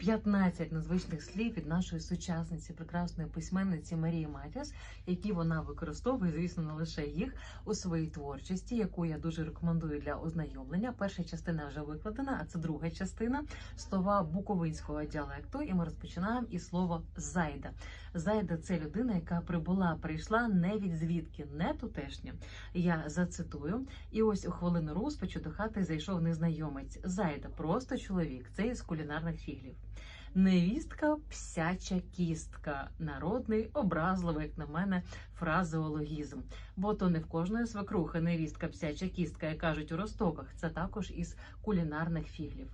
15 незвичних слів від нашої сучасниці, прекрасної письменниці Марії Матіас, які вона використовує, звісно, не лише їх у своїй творчості, яку я дуже рекомендую для ознайомлення. Перша частина вже викладена, а це друга частина слова буковинського діалекту. І ми розпочинаємо із слова зайда. Зайда це людина, яка прибула, прийшла не від звідки, не тутешня. Я зацитую. І ось у хвилину розпачу до хати зайшов незнайомець. Зайда, просто чоловік. Це із кулінарних фіглів. Невістка псяча кістка, народний, образливий, як на мене, фразеологізм. Бо то не в кожної свекрухи невістка псяча кістка, як кажуть у ростоках. Це також із кулінарних фіглів.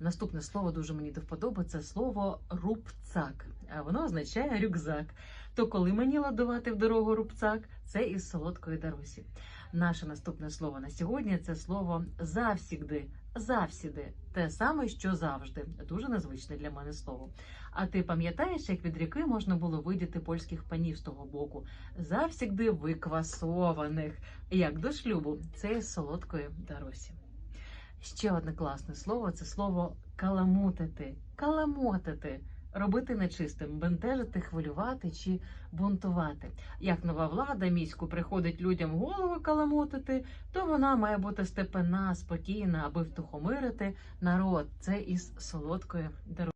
Наступне слово дуже мені до вподоби це слово рубцак. А воно означає рюкзак. То коли мені ладувати в дорогу рубцак, це із солодкої Дарусі. Наше наступне слово на сьогодні це слово завсігди, завсіди, те саме, що завжди. Дуже незвичне для мене слово. А ти пам'ятаєш, як від ріки можна було видіти польських панів з того боку? Завсігди виквасованих, як до шлюбу, це із солодкої Дарусі. Ще одне класне слово це слово каламутити, каламотити, робити нечистим, бентежити, хвилювати чи бунтувати. Як нова влада міську приходить людям голову каламутити, то вона має бути степена, спокійна, аби втухомирити народ. Це із солодкою дороги.